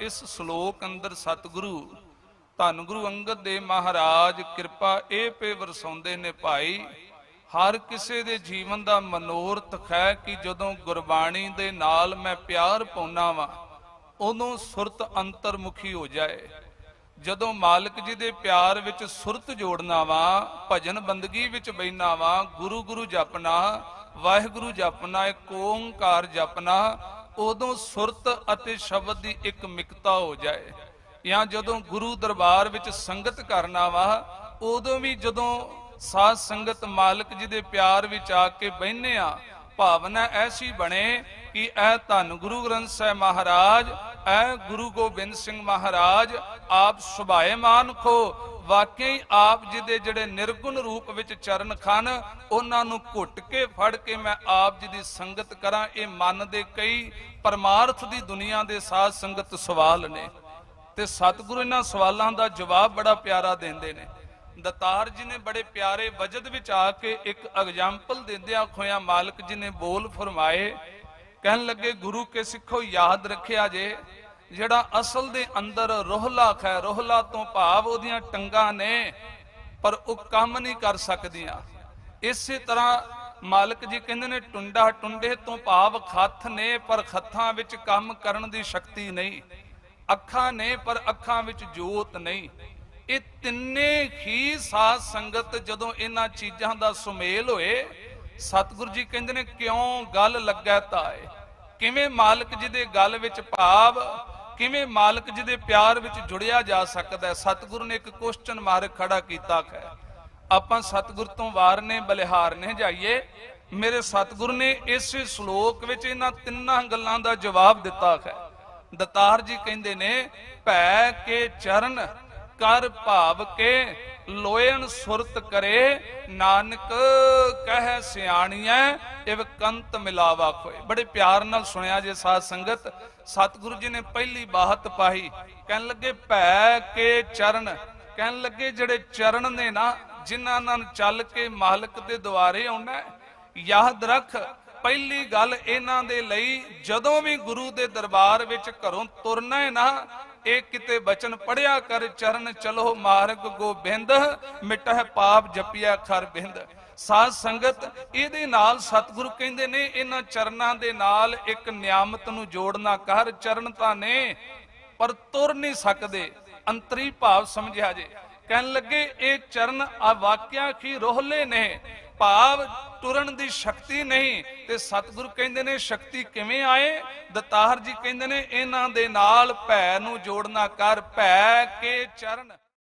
ਇਸ ਸ਼ਲੋਕ ਅੰਦਰ ਸਤਿਗੁਰੂ, ਧੰਨ ਗੁਰੂ ਅੰਗਦ ਦੇਵ ਮਹਾਰਾਜ, ਕਿਰਪਾ ਇਹ ਪੇ ਵਰਸਾਉਂਦੇ ਨੇ ਭਾਈ, ਹਰ ਕਿਸੇ ਦੇ ਜੀਵਨ ਦਾ ਮਨੋਰਥ ਹੈ ਕਿ ਜਦੋਂ ਗੁਰਬਾਣੀ ਦੇ ਨਾਲ ਮੈਂ ਪਿਆਰ ਪਾਉਣਾ ਵਾਂ, ਉਦੋਂ ਸੁਰਤ ਅੰਤਰਮੁਖੀ ਹੋ ਜਾਏ। ਜਦੋਂ ਮਾਲਕ ਜੀ ਦੇ ਪਿਆਰ ਵਿੱਚ ਸੁਰਤ ਜੋੜਨਾ ਵਾ, ਭਜਨ ਬੰਦਗੀ ਵਿੱਚ ਬੈਨਾ ਵਾਂ, ਗੁਰੂ ਗੁਰੂ ਜਪਣਾ ਵਾਹਿਗੁਰੂ ਜਪਣਾ ਇੱਕ ਓੰਕਾਰ ਜਪਣਾ ਉਦੋਂ ਸੁਰਤ ਅਤੇ ਸ਼ਬਦ ਦੀ ਇੱਕ ਮਿਕਤਾ ਹੋ ਜਾਏ। ਜਾਂ ਜਦੋਂ ਗੁਰੂ ਦਰਬਾਰ ਵਿੱਚ ਸੰਗਤ ਕਰਨਾ ਵਾ ਉਦੋਂ ਵੀ ਜਦੋਂ ਸਾਧ ਸੰਗਤ ਮਾਲਕ ਜੀ ਦੇ ਪਿਆਰ ਵਿੱਚ ਆ ਕੇ ਬਹਿਨੇ ਆ, ਭਾਵਨਾ ਐਸੀ ਬਣੇ ਕਿ ਇਹ ਧੰਨ ਗੁਰੂ ਗ੍ਰੰਥ ਸਾਹਿਬ ਮਹਾਰਾਜ ਐ ਗੁਰੂ ਗੋਬਿੰਦ ਸਿੰਘ ਮਹਾਰਾਜ, ਆਪ ਸੁਭਾਏ ਮਾਨ ਖੋ ਵਾਕਈ ਆਪ ਜੀ ਦੇ ਜਿਹੜੇ ਨਿਰਗੁਣ ਰੂਪ ਵਿੱਚ ਚਰਨ ਖਨ, ਉਹਨਾਂ ਨੂੰ ਘੁੱਟ ਕੇ ਫੜ ਕੇ ਮੈਂ ਆਪ ਜੀ ਦੀ ਸੰਗਤ ਕਰਾਂ, ਇਹ ਮਨ ਦੇ ਕਈ ਪਰਮਾਰਥ ਦੀ ਦੁਨੀਆ ਦੇ ਸਾਧ ਸੰਗਤ ਸਵਾਲ ਨੇ। ਤੇ ਸਤਿਗੁਰੂ ਇਹਨਾਂ ਸਵਾਲਾਂ ਦਾ ਜਵਾਬ ਬੜਾ ਪਿਆਰਾ ਦਿੰਦੇ ਨੇ। ਦਤਾਰ ਜੀ ਨੇ ਬੜੇ ਪਿਆਰੇ ਵਜਦ ਵਿੱਚ ਆ ਕੇ ਇੱਕ ਐਗਜ਼ਾਮਪਲ ਦਿੰਦਿਆਂ ਖੋਇਆ ਮਾਲਕ ਜੀ ਨੇ ਬੋਲ ਫਰਮਾਏ, ਕਹਿਣ ਲੱਗੇ, ਗੁਰੂ ਕੇ ਸਿੱਖੋ ਯਾਦ ਰੱਖਿਆ ਜੇ ਜਿਹੜਾ ਅਸਲ ਦੇ ਅੰਦਰ ਰੋਹਲਾ ਖੈ, ਰੋਹਲਾ ਤੋਂ ਭਾਵ ਉਹਦੀਆਂ ਟੰਗਾਂ ਨੇ, ਪਰ ਉਹ ਕੰਮ ਨਹੀਂ ਕਰ ਸਕਦੀਆਂ। ਇਸੇ ਤਰ੍ਹਾਂ ਮਾਲਕ ਜੀ ਕਹਿੰਦੇ ਨੇ, ਟੁੰਡਾ ਟੁੰਡੇ ਤੋਂ ਭਾਵ ਖੱਥ ਨੇ, ਪਰ ਖੱਥਾਂ ਵਿੱਚ ਕੰਮ ਕਰਨ ਦੀ ਸ਼ਕਤੀ ਨਹੀਂ। ਅੱਖਾਂ ਨੇ, ਪਰ ਅੱਖਾਂ ਵਿੱਚ ਜੋਤ ਨਹੀਂ। ਇਹ ਤਿੰਨੇ ਹੀ ਸਾਧ ਸੰਗਤ ਜਦੋਂ ਇਹਨਾਂ ਚੀਜ਼ਾਂ ਦਾ ਸੁਮੇਲ ਹੋਏ, ਸਤਿਗੁਰੂ ਜੀ ਕਹਿੰਦੇ ਨੇ, ਕਿਉਂ ਗੱਲ ਲੱਗਾ ਤਾਏ? ਕਿਵੇਂ ਮਾਲਕ ਜੀ ਦੇ ਗੱਲ ਵਿੱਚ ਭਾਵ ਕਿਵੇਂ ਮਾਲਕ ਜੀ ਪਿਆਰ ਵਿੱਚ ਜੁੜਿਆ ਜਾ ਸਕਦਾ ਹੈ? ਸਤਿਗੁਰੂ ਨੇ ਇੱਕ ਕੁਐਸਚਨ ਮਾਰਕ ਖੜਾ ਕੀਤਾ ਹੈ। ਆਪਾਂ ਸਤਿਗੁਰ ਤੋਂ ਵਾਰ ਨੇ, ਬਲਿਹਾਰ ਨੇ ਜਾਈਏ। ਮੇਰੇ ਸਤਿਗੁਰ ਨੇ ਇਸ ਸ਼ਲੋਕ ਵਿੱਚ ਇਹਨਾਂ ਤਿੰਨਾਂ ਗੱਲਾਂ ਦਾ ਜਵਾਬ ਦਿੱਤਾ ਹੈ। ਦਤਾਰ ਜੀ ਕਹਿੰਦੇ ਨੇ, ਭੈ ਕੇ ਚਰਨ, ਕਰ ਭਾਵ ਕੇ ਲੋਇਨ ਸੁਰਤ ਕਰੇ, ਨਾਨਕ ਕਹਿ ਸਿਆਣੀਐ, ਇਵ ਕੰਤ ਮਿਲਾਵਾ ਖੋਏ। ਬੜੇ ਪਿਆਰ ਨਾਲ ਸੁਣਿਆ ਜੇ ਸਾਧ ਸੰਗਤ, ਸਤਿਗੁਰੂ ਜੀ ਨੇ ਪਹਿਲੀ ਬਾਤ ਪਾਈ ਕਹਿਣ ਲੱਗੇ, ਭੈ ਕੇ ਚਰਨ। ਕਹਿਣ ਲੱਗੇ, ਜਿਹੜੇ ਚਰਨ ਨੇ ਨਾ, ਜਿਨ੍ਹਾਂ ਨਾਲ ਚੱਲ ਕੇ ਮਾਲਕ ਦੇ ਦੁਆਰੇ ਆਉਣਾ ਯਾਦ ਰੱਖ, ਪਹਿਲੀ ਗੱਲ ਇਹਨਾਂ ਦੇ ਲਈ, ਜਦੋਂ ਵੀ ਗੁਰੂ ਦੇ ਦਰਬਾਰ ਵਿੱਚ ਘਰੋਂ ਤੁਰਨਾ ਹੈ ਨਾ ਇਹ ਕਿਤੇ ਬਚਨ ਪੜਿਆ ਕਰ ਚਰਨ ਚਲੋ ਮਾਰਗ ਗੋਬਿੰਦ, ਮਿਟਹਿ ਪਾਪ ਜਪਿਆ ਖਰ ਬਿੰਦ। ਸਾਧ ਸੰਗਤ, ਇਹਦੇ ਨਾਲ ਸਤਿਗੁਰੂ ਕਹਿੰਦੇ ਨੇ, ਇਹਨਾਂ ਚਰਨਾਂ ਦੇ ਨਾਲ ਇੱਕ ਨਿਆਮਤ ਨੂੰ ਜੋੜਨਾ ਕਰ, ਚਰਨ ਤਾਂ ਨੇ, ਪਰ ਤੁਰ ਨਹੀਂ ਸਕਦੇ। ਅੰਤਰੀ ਭਾਵ ਸਮਝਿਆ ਜੇ। ਕਹਿਣ ਲੱਗੇ, ਇਹ ਚਰਨ ਆ ਵਾਕਿਆ ਕੀ ਰੋਹਲੇ ਨੇ। ਭਾਵ ਤੁਰਨ ਦੀ ਸ਼ਕਤੀ ਨਹੀਂ। ਤੇ ਸਤਿਗੁਰੂ ਕਹਿੰਦੇ ਨੇ, ਸ਼ਕਤੀ ਕਿਵੇਂ ਆਏ? ਦਤਾਰ ਜੀ ਕਹਿੰਦੇ ਨੇ, ਇਹਨਾਂ ਦੇ ਨਾਲ ਭੈ ਨੂੰ ਜੋੜਨਾ ਕਰ, ਭੈ ਕੇ ਚਰਨ।